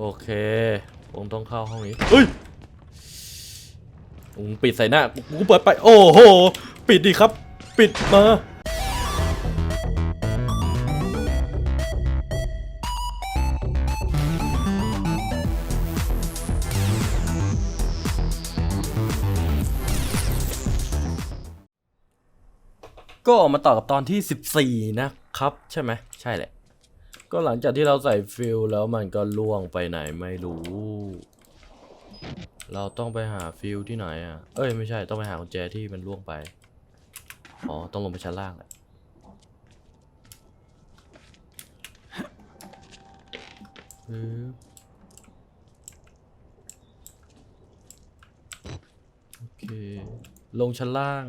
โอเคผมต้องเข้าห้องนี้เฮ้ยผมปิดใส่หน้ากูกูเปิดไป โอ้โห ปิดดิครับ ปิดมาก็มาต่อกับตอนที่ 14 นะครับ ใช่ไหม ใช่แหละ ก็หลังจากที่เราใส่ฟิลแล้วมันก็ล่วงไปไหนไม่รู้ เราต้องไปหาฟิลที่ไหนอะ เอ้ยไม่ใช่ต้องไปหากุญแจที่มันล่วงไป อ๋อต้องลงไปชั้นล่างแหละโอเค ลงชั้นล่าง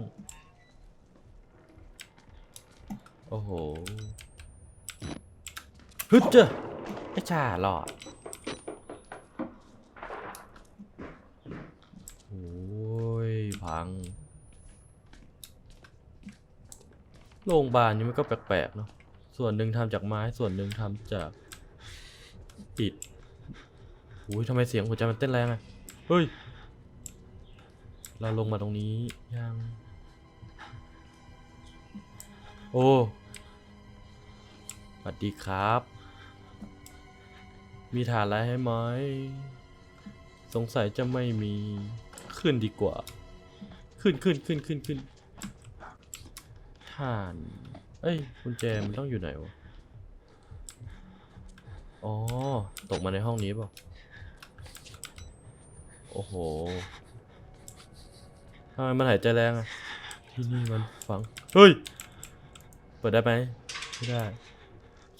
โอ้โห ฮึดเจ้ะไอ้ชาหลอดโอ้ยพังโรงพยาบาลนี้มันก็แปลกๆเนาะส่วนหนึ่งทำจากไม้ส่วนหนึ่งทำจากอิฐโอ้ยทำไมเสียงหัวใจมันเต้นแรงอะเฮ้ย เราลงมาตรงนี้ยัง โอ้สวัสดีครับ มีฐานอะไรให้ไหมสงสัยจะไม่มีขึ้นดีกว่า ขึ้นขึ้นขึ้นขึ้นขึ้นฐาน เอ้ยกุญแจมันต้องอยู่ไหนวะอ๋อ ตกมาในห้องนี้เปล่าโอ้โหทำไมมันหายใจแรงอะที่นี่มันฟัง เฮ้ย เปิดได้ไหมไม่ได้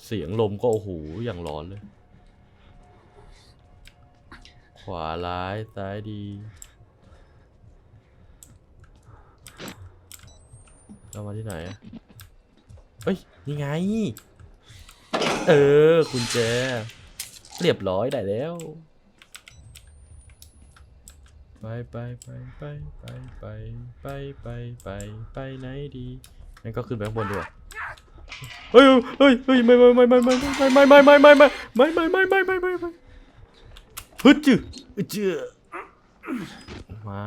เสียงลมก็โอ้โห อย่างร้อนเลย ขวาร้ายซ้ายดี เรามาที่ไหนอะเฮ้ยนี่ไง เออคุณแจ เรียบร้อยได้แล้ว ไปไปไปไปไปไปไปไปไปไปไหนดีงั้นก็ขึ้นไปข้างบนดีกว่าเฮ้ยเฮ้ยเฮ้ยไม่ไม่ไม่ไม่ไม่ไม่ไม่ไม่ไม่ไม่ไม่ไม่ไม่ไม่ไม่ไม่ไม่ไม่ ฮึดจืดจืดมา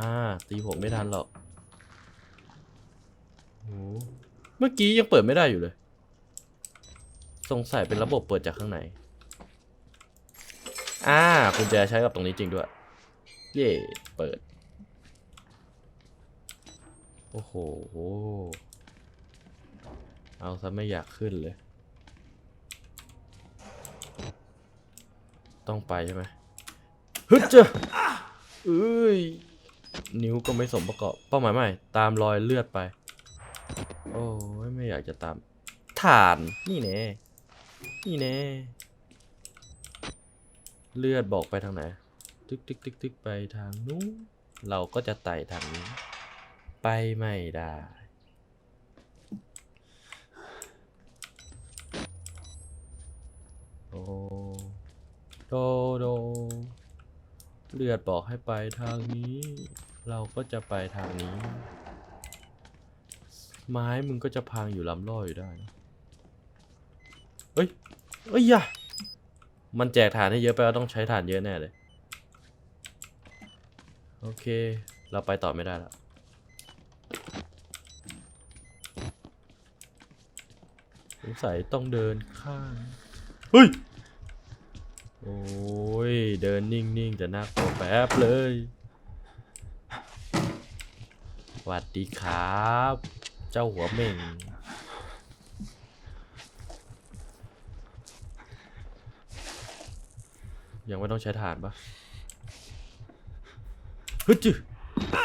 ตีผมไม่ทันหรอกโอ้เมื่อกี้ยังเปิดไม่ได้อยู่เลย สงสัยเป็นระบบเปิดจากข้างใน อ่ากุญแจใช้กับตรงนี้จริงด้วย เย่เปิด โอ้โห เอาซะไม่อยากขึ้นเลย ต้องไปใช่ไหม ฮึดเจ้ะเอ้ย นิ้วก็ไม่สมประกอบ เป้าหมายใหม่ ตามรอยเลือดไป โอ้ยไม่อยากจะตามฐานนี่แน่นี่แน่เลือดบอกไปทางไหน ตึกตึกตึกตึกไปทางนู้นเราก็จะไต่ทางนี้ ไปไม่ได้ โดโดโด เลือดบอกให้ไปทางนี้ เราก็จะไปทางนี้ ไม้มึงก็จะพังอยู่ลำล่ออยู่ได้นะเฮ้ยเอ้ยย่ามันแจกฐานให้เยอะไปว่าต้องใช้ฐานเยอะแน่เลย โอเค เราไปต่อไม่ได้แล้วสงสัยต้องเดินข้าง เฮ้ย โอ้ย เดินนิ่งๆ จะน่ากลัวแป๊บเลยสวัสดีครับ เจ้าหัวเหม่ง ยังไม่ต้องใช้ฐานปะฮึจื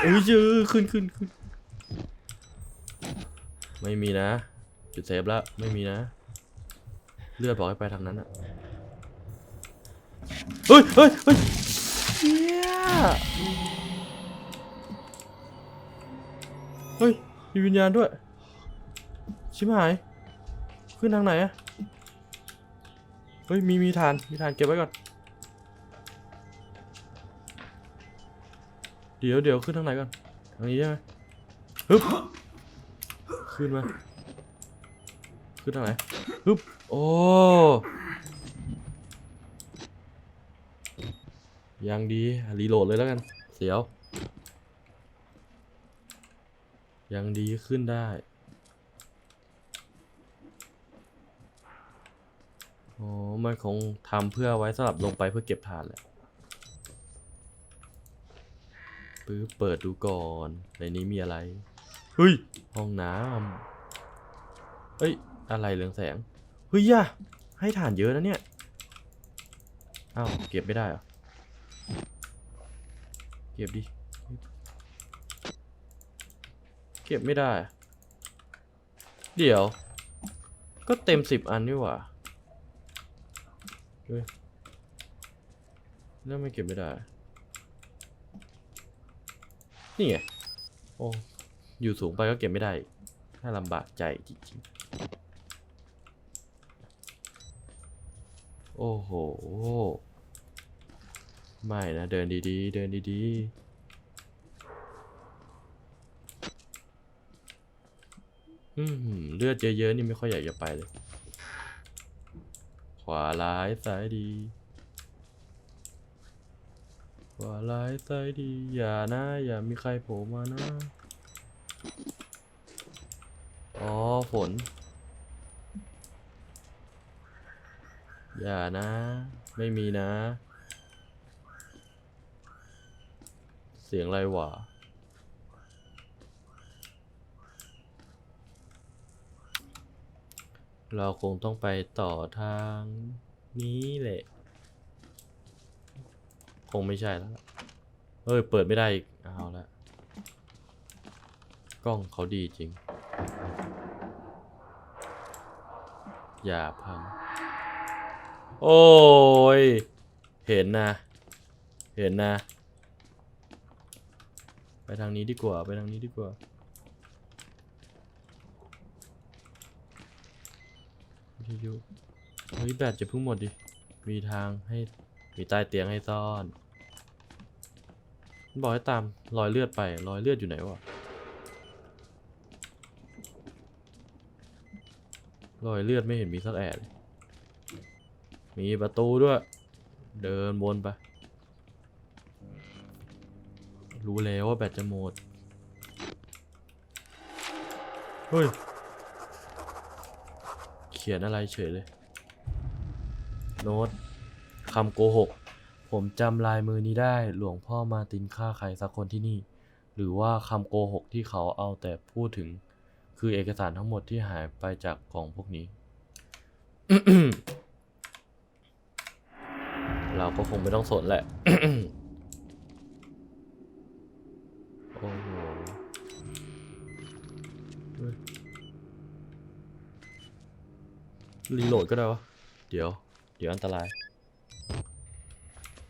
โอ้ยจือขึ้นขึ้นขึ้นไม่มีนะ จุดเซฟแล้ว ไม่มีนะ เลือดบอกให้ไปทางนั้นอะ เฮ้ยเฮ้ยเฮ้ยเชี่ยเฮ้ย มีวิญญาณด้วย ชิบหาย ขึ้นทางไหนอะเฮ้ย มี มีฐาน มีฐานเก็บไว้ก่อน เดี๋ยวเดี๋ยวขึ้นทางไหนก่อน ทางนี้ใช่ไหมฮึบ ขึ้นมา ขึ้นทางไหนฮึบ โอ้ ยังดี รีโหลดเลยแล้วกัน เสียว ยังดีขึ้นได้ โอ้มันคงทำเพื่อไว้สำหรับลงไปเพื่อเก็บฐานแหละปึ๊บเปิดดูก่อน ในนี้มีอะไร เฮ้ย ห้องน้ำเฮ้ย อะไรเหลืองแสง เฮ้ยย่าให้ฐานเยอะนะเนี่ย อ้าว เก็บไม่ได้เหรอ เก็บดิ เก็บไม่ได้ เดี๋ยว ก็เต็มสิบอันนี่หว่าเฮ้ยแล้วไม่เก็บไม่ได้ นี่ไง โอ้ อยู่สูงไปก็เก็บไม่ได้อีกน่าลำบากใจจริงๆ โอ้โห ไม่นะ เดินดีๆ เดินดีๆ อืมเลือดเยอะๆ นี่ไม่ค่อยอยากจะไปเลย ขวาร้ายซ้ายดี ขวาร้ายซ้ายดี อย่านะ อย่ามีใครโผล่มานะ อ๋อฝน อย่านะ ไม่มีนะ เสียงไรหวะเราคงต้องไปต่อทางนี้แหละ คงไม่ใช่แล้วเอ้ย เปิดไม่ได้อีก เอาละ กล้องเขาดีจริง อย่าพัง โอ้ย เห็นนะ เห็นนะ ไปทางนี้ดีกว่า ไปทางนี้ดีกว่า วิทยุเฮ้ยแบตจะเพิ่งหมดดิ มีทางให้ มีใต้เตียงให้ซ่อนมันบอกให้ตามรอยเลือดไป รอยเลือดอยู่ไหนวะ รอยเลือดไม่เห็นมีสักแอะเลยมีประตูด้วย เดินวนไป รู้แล้วว่าแบตจะหมด เฮ้ย เขียนอะไรเฉยเลย โน้ตคำโกหก ผมจำลายมือนี้ได้ หลวงพ่อมาตินฆ่าใครสักคนที่นี่ หรือว่าคำโกหกที่เขาเอาแต่พูดถึง คือเอกสารทั้งหมดที่หายไปจากกล่องพวกนี้ เราก็คงไม่ต้องสนแหละ โอ้โหเฮ้ยรีโหลดก็ได้วะ เดี๋ยว เดี๋ยวอันตราย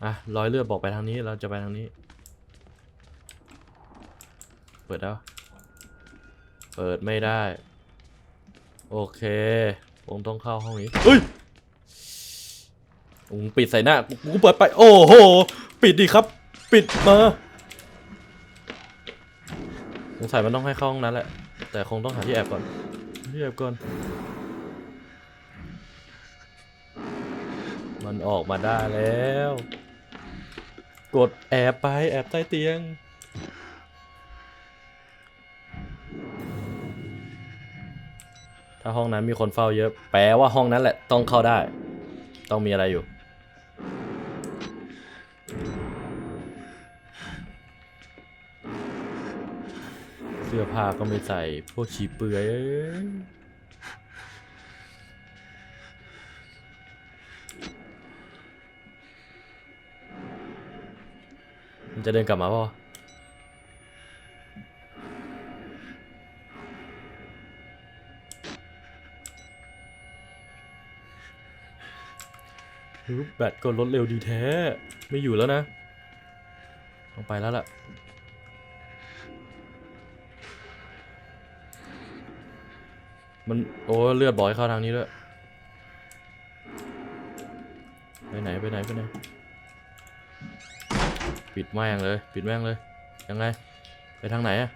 อะรอยเลือดบอกไปทางนี้ เราจะไปทางนี้ เปิดได้ปะเปิดไม่ได้ โอเคคงต้องเข้าห้องนี้เฮ้ยอุ้งปิดใส่หน้ากูกูเปิดไป โอ้โห ปิดดิครับ ปิดมา สงสัยมันต้องให้เข้าห้องนั้นแหละ แต่คงต้องหาที่แอบก่อน ที่แอบก่อน มันออกมาได้แล้ว กดแอบไปแอบใต้เตียง ถ้าห้องนั้นมีคนเฝ้าเยอะ แปลว่าห้องนั้นแหละต้องเข้าได้ ต้องมีอะไรอยู่ เสื้อผ้าก็ไม่ใส่พวกชีเปือยมันจะเดินกลับมาป่ะแบตก็ลดเร็วดีแท้ ไม่อยู่แล้วนะ ต้องไปแล้วล่ะ มันโอ้เลือดบ่อกให้เข้าทางนี้ด้วย ไปไหนไปไหนไปไหน ปิดแม่งเลย ปิดแม่งเลย ยังไง ไปทางไหนอะ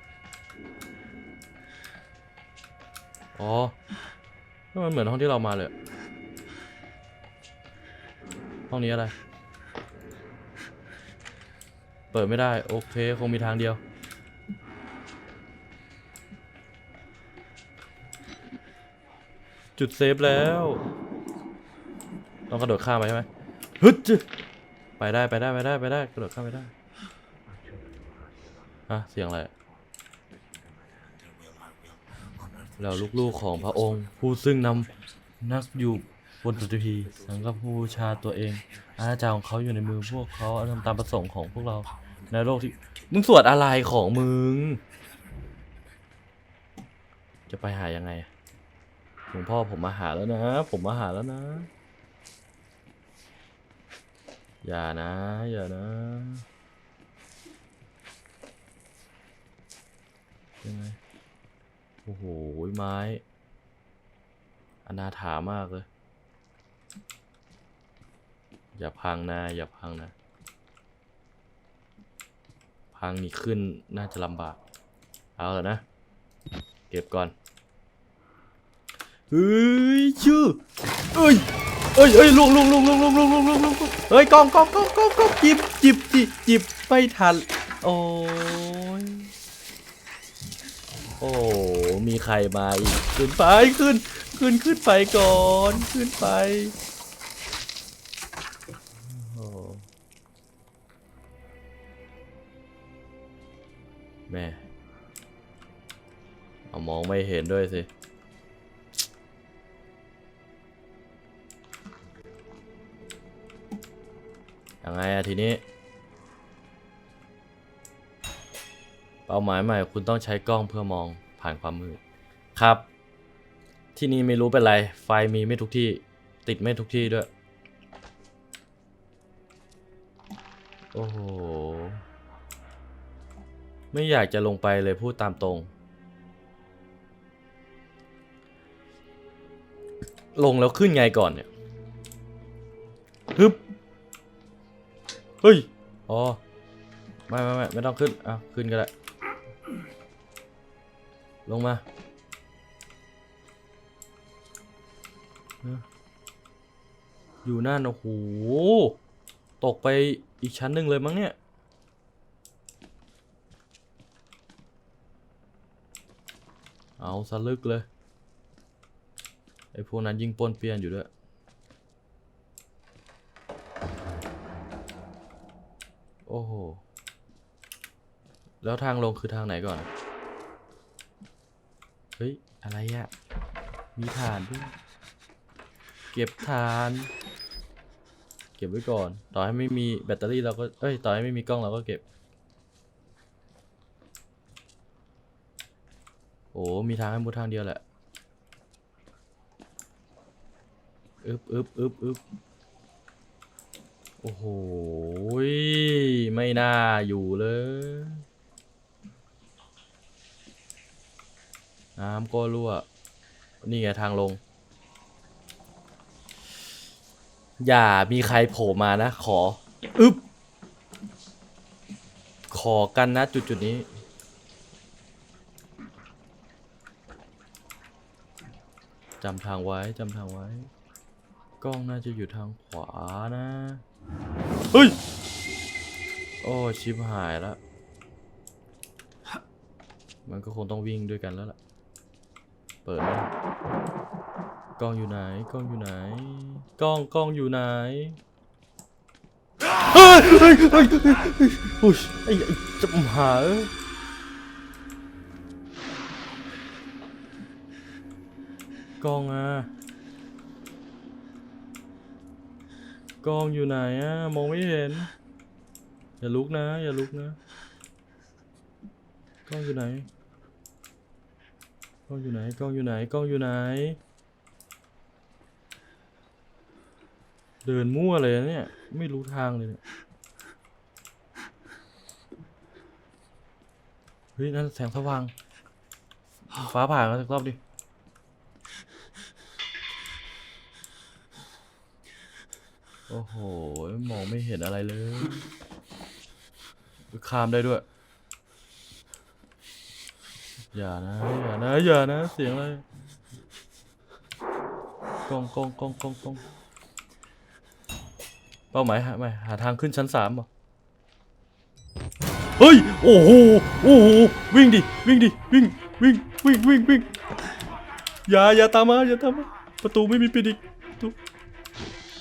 อ๋อมันเหมือนห้องที่เรามาเลย ห้องนี้อะไร เปิดไม่ได้ โอเค คงมีทางเดียว จุดเซฟแล้ว ต้องกระโดดข้ามไปใช่ไหมฮึดไปได้ไปได้ไปได้ไปได้กระโดดข้ามไปได้ฮะเสียงอะไรอะแล้วลูกๆของพระองค์ ผู้ซึ่งนำนักอยู่บนปฐพีสังกับผู้ชาตัวเอง อาณาจักรของเขาอยู่ในมือพวกเขาทำตามประสงค์ของพวกเราในโลกที่มึงสวดอะไรของมึง จะไปหายังไง หลวงพ่อผมมาหาแล้วนะ ผมมาหาแล้วนะ อย่านะ อย่านะยังไงโอ้โห ไม้ อนาถามากเลย อย่าพังนะ อย่าพังนะ พังนี่ขึ้นน่าจะลำบาก เอาเถอะนะ เก็บก่อน เฮ้ยชื่อเอ้ยเอ้ยเอ้ยลุงลุงลุงลุงลุงลุงลุงลุงลุงเฮ้ยกล้องกล้องกล้องกล้องกล้องจิบจิบจิบจิบไม่ทันโอ้ยโอ้มีใครมาอีกขึ้นไปขึ้น ขึ้นขึ้นไปก่อนขึ้นไปแม่เอามองไม่เห็นด้วยสิ ยังไงอะทีนี้ เป้าหมายใหม่คุณต้องใช้กล้องเพื่อมองผ่านความมืด ครับ ที่นี่ไม่รู้เป็นไร ไฟมีไม่ทุกที่ ติดไม่ทุกที่ด้วย โอ้โห ไม่อยากจะลงไปเลยพูดตามตรง ลงแล้วขึ้นไงก่อนเนี่ย ฮึบ เฮ้ย อ๋อ ไม่ไม่ไม่ไม่ต้องขึ้นอะขึ้นก็ได้ ลงมา อยู่นั่นโอ้โห ตกไปอีกชั้นหนึ่งเลยมั้งเนี่ย เอาสลึกเลย ไอ้พวกนั้นยิงปนเปียนอยู่ด้วย โอ้โห แล้วทางลงคือทางไหนก่อน เฮ้ย อะไรอะมีฐานด้วย เก็บฐาน เก็บไว้ก่อน ต่อให้ไม่มีแบตเตอรี่เราก็ เอ้ย ต่อให้ไม่มีกล้องเราก็เก็บ โอ้ มีทางให้มุดทางเดียวแหละ อึบอึบอึบอึบ โอ้โห ไม่น่าอยู่เลย น้ำก็รั่ว นี่ไงทางลง อย่ามีใครโผล่มานะ ขอ อึบขอกันนะจุดจุดนี้ จำทางไว้ จำทางไว้ กล้องน่าจะอยู่ทางขวานะ เฮ้ย โอ้ชิบหายแล้ว มันก็คงต้องวิ่งด้วยกันแล้วล่ะ เปิดไหมกล้องอยู่ไหน กล้องอยู่ไหน กล้องกล้องอยู่ไหนเฮ้ยเฮ้ยเฮ้ยเฮ้ยโอ้ยไอ้จะหาเอ้ยกล้องอะ กล้องอยู่ไหนอะมองไม่เห็น อย่าลุกนะ อย่าลุกนะ กล้องอยู่ไหน กล้องอยู่ไหน กล้องอยู่ไหน กล้องอยู่ไหน เดินมั่วเลยนะเนี่ย ไม่รู้ทางเลยเนี่ยเฮ้ยนั่นแสงสว่าง ฟ้าผ่ามาสักรอบดิ โอ้โห มองไม่เห็นอะไรเลย ข้ามได้ด้วย อย่านะ อย่านะ อย่านะ เสียงอะไรกล้องกล้องกล้องกล้องกล้องเป้าหมายหาไม่หาทางขึ้นชั้นสามเหรอ เฮ้ย โอ้โห โอ้โห วิ่งดิ วิ่งดิ วิ่ง วิ่ง วิ่ง วิ่ง วิ่ง อย่า อย่าตามมา อย่าตามมา ประตูไม่มีปิดอีกประตู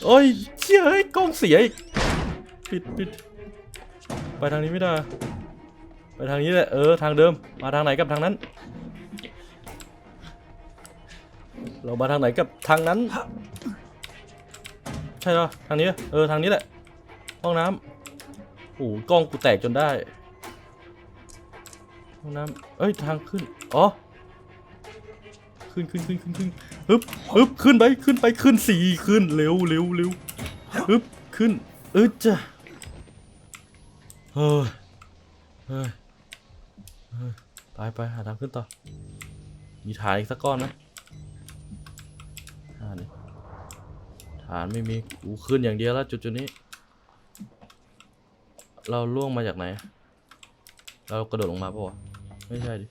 โอ้ย ชี่ยเฮ้ยกล้องเสียอีกปิดปิดไปทางนี้ไม่ได้ ไปทางนี้แหละเออทางเดิม มาทางไหนกับทางนั้น เรามาทางไหนกับทางนั้น ใช่เหรอทางนี้เออทางนี้แหละห้องน้ำโอ้กล้องกูแตกจนได้ห้องน้ำเอ้ยทางขึ้นอ๋อขึ้นขึ้นขึ้นขึ้นขึ้นฮึบฮึบขึ้นไปขึ้นไปขึ้นสี่ขึ้นเร็วเร็วเร็ว ฮึบขึ้นเออจ้ะเฮ้ยเฮ้ยเฮ้ยไปไปหาทางขึ้นต่อ มีฐานอีกสักก้อนไหมฐานนี่ฐานไม่มีกูขึ้นอย่างเดียวแล้วจุดจุดนี้ เราล่วงมาจากไหน เรากระโดดลงมาปะวะไม่ใช่ดิ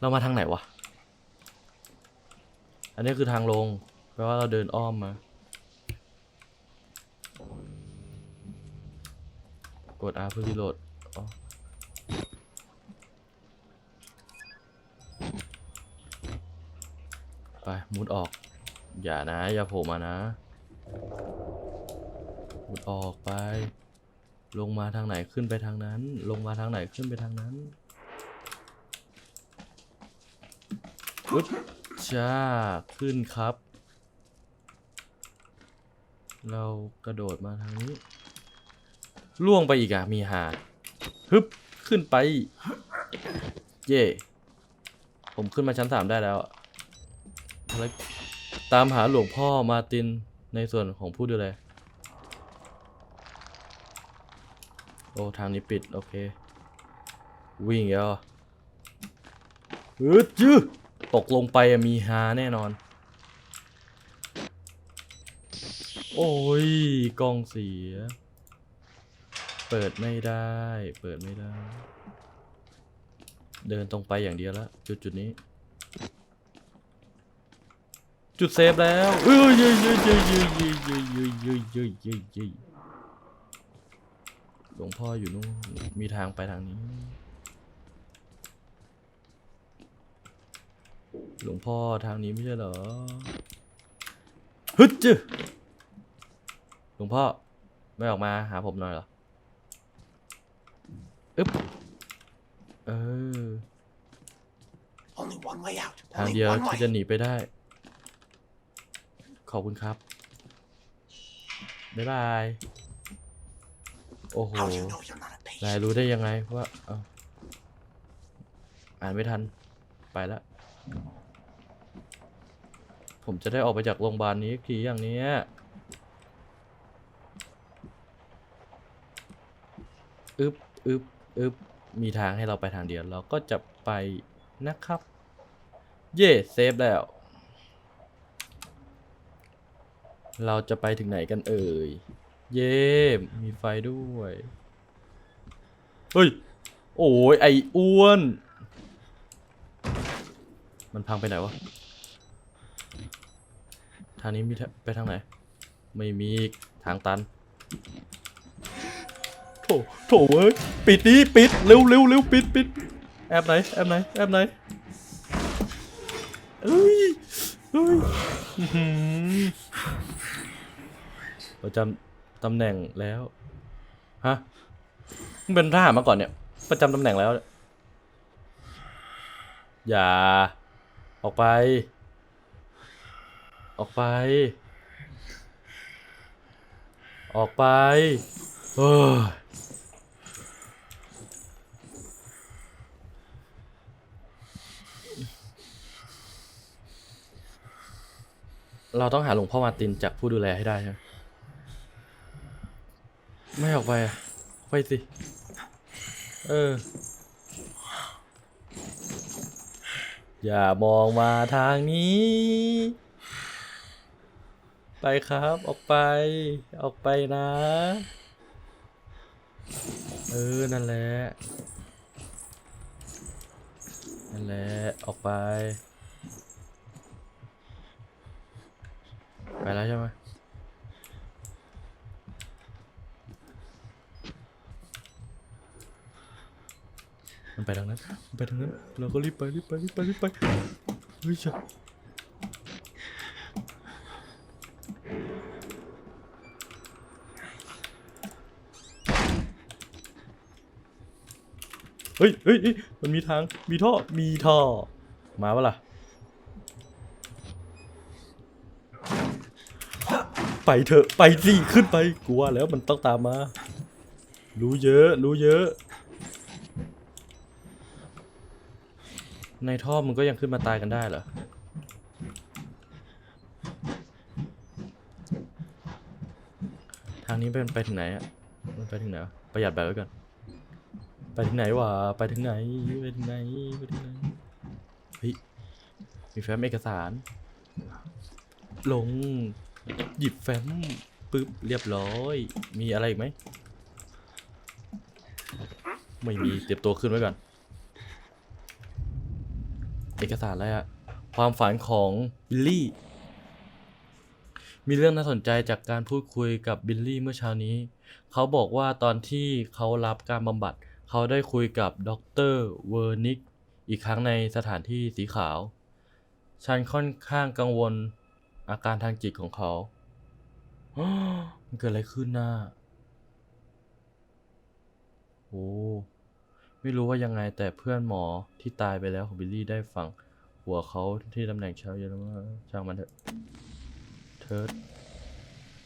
เรามาทางไหนวะ อันนี้คือทางลง แปลว่าเราเดินอ้อมมา กด R เพื่อรีโหลดไป มุดออก อย่านะ อย่าโผล่มานะ มุดออกไป ลงมาทางไหนขึ้นไปทางนั้น ลงมาทางไหนขึ้นไปทางนั้นอึ๊บ จ้า ขึ้นครับ เรากระโดดมาทางนี้ ล่วงไปอีกอะมีหาฮึบ ขึ้นไป เย่ผมขึ้นมาชั้นสามได้แล้วแล้วตามหาหลวงพ่อมาตินในส่วนของผู้ดูแลโอ้ ทางนี้ปิด โอเค วิ่งแล้วอึดยื้อ ตกลงไปมีฮาแน่นอน โอ้ยกล้องเสีย เปิดไม่ได้ เปิดไม่ได้ เดินตรงไปอย่างเดียวล้วจุดจุดนี้ จุดเซฟแล้วเอ้ยเย้ยเย้ยเย้ยเย้ยเย้ยเย้ยเย้ยเย้ยเย้ยเย้ยเย้ยหลวงพ่ออยู่นู่นมีทางไปทางนี้ หลวงพ่อทางนี้ไม่ใช่เหรอฮึดจื้อหลวงพ่อ ไม่ออกมาหาผมหน่อยเหรออึ๊บเออ Only one way out. ทาง Only เดียว one ที่ way. จะหนีไปได้ ขอบคุณครับ บ๊ายบาย โอ้โห How do you know you're not a นาย patient? รู้ได้ยังไงว่าเอ้าอ่านไม่ทัน ไปละ ผมจะได้ออกไปจากโรงพยาบาลนี้ทีอย่างนี้อึบอึบอึบมีทางให้เราไปทางเดียว เราก็จะไปนะครับ เย่เซฟแล้ว เราจะไปถึงไหนกันเอ่ย เย่มีไฟด้วย เฮ้ย โอ้ยไออ้วน มันพังไปไหนวะ ทางนี้มีทะไปทางไหน ไม่มีอีกทางตันโถโถเว้ยปิดดิปิดเร็วเร็วเร็วปิดปิดแอบไหนแอบไหนแอบไหนเอ้ยเอ้ยอื้อหือประจำตำแหน่งแล้วฮะมึงเป็นทหารมาก่อนเนี่ย ประจำตำแหน่งแล้ว อย่า ออกไป ออกไป ออกไปเฮ้ยเราต้องหาหลวงพ่อมาตินจากผู้ดูแลให้ได้ใช่ไหมไม่ออกไปอะไปสิ เออ อย่ามองมาทางนี้ ไปครับ ออกไป ออกไปนะ เออ นั่นแหละ นั่นแหละ ออกไป ไปแล้วใช่ไหมมันไปทางนั้น ไปทางนั้น เราก็รีบไปรีบไปรีบไปรีบไป เฮ้ยจ้ะ ฮ้ยเฮ้ยเฮ้ยมันมีทาง มีท่อ มีท่อ มาปะล่ะ ไปเถอะ ไปสิขึ้นไป กลัวแล้วมันต้องตามมา รู้เยอะ รู้เยอะ ในท่อมึงก็ยังขึ้นมาตายกันได้เหรอ ทางนี้เป็นไปถึงไหนอะมันไปถึงไหนประหยัดแบบไว้ก่อน ไปถึงไหนวะไปถึงไหนไปถึงไหนไปถึงไหนเฮ้ยมีแฟ้มเอกสาร ลงหยิบแฟ้มปึ๊บเรียบร้อย มีอะไรอีกไหมไม่มีเตรียมตัวขึ้นไว้ก่อน เอกสารอะไรอะความฝันของบิลลี่ มีเรื่องน่าสนใจจากการพูดคุยกับบิลลี่เมื่อเช้านี้ เขาบอกว่าตอนที่เขารับการบำบัดเเขาได้คุยกับดรเวอร์นิกอีกครั้งในสถานที่สีขาว ฉันค่อนข้างกังวลอาการทางจิตของเขามันเกิดอะไรขึ้นน่ะโอ้ ไม่รู้ว่ายังไงแต่เพื่อนหมอที่ตายไปแล้วของบิลลี่ได้ฟังหัวเขาที่ตำแหน่งเช้าเยอะมากช่างมันเถอะเทิร์ด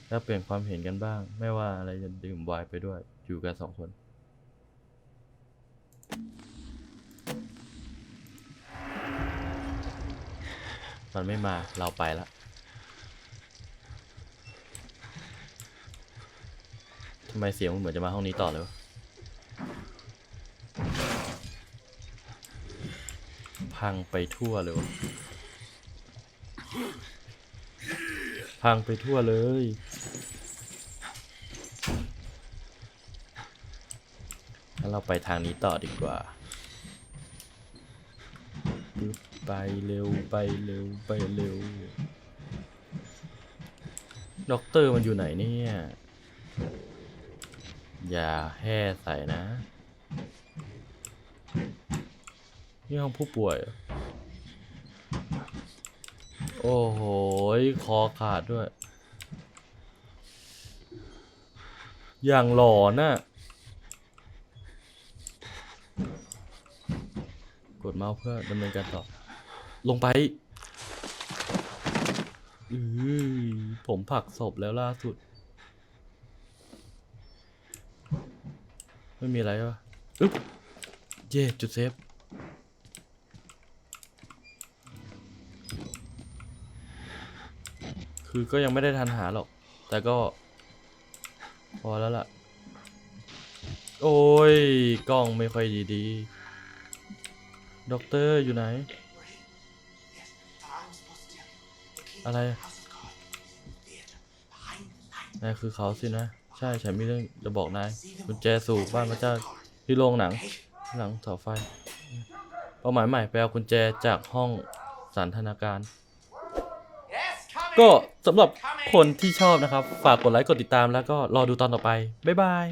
แล้วเปลี่ยนความเห็นกันบ้าง ไม่ว่าอะไรจะดื่มไวน์ไปด้วย อยู่กันสองคน มันไม่มาเราไปละทำไมเสียงมันเหมือนจะมาห้องนี้ต่อเลยวะพังไปทั่วเลยวะพังไปทั่วเลยงั้นเราไปทางนี้ต่อดีกว่าปึ๊บ ไปเร็วไปเร็วไปเร็ว ด็อกเตอร์มันอยู่ไหนเนี่ย อย่าแห่ใส่นะ นี่ห้องผู้ป่วย โอ้โห คอขาดด้วย อย่างหลอนน่ะกดเมาส์เพื่อดำเนินการต่อ ลงไปอือผมผักศพแล้วล่าสุด ไม่มีอะไรวะอึ๊บเย่จุดเซฟคือก็ยังไม่ได้ทันหาหรอก แต่ก็ พอแล้วล่ะ โอ้ย กล้องไม่ค่อยดีดีๆด็อกเตอร์อยู่ไหน อะไรนายคือเขาสินะ ใช่ฉันมีเรื่องจะบอกนายกุญแจสู่บ้านพระเจ้าที่โรงหนัง หลังเสาไฟ เป้าหมายใหม่ไปเอากุญแจจากห้องสันทนาการ Yes, ก็สำหรับคนที่ชอบนะครับ ฝากกดไลค์กดติดตามแล้วก็รอดูตอนต่อไป บ๊ายบาย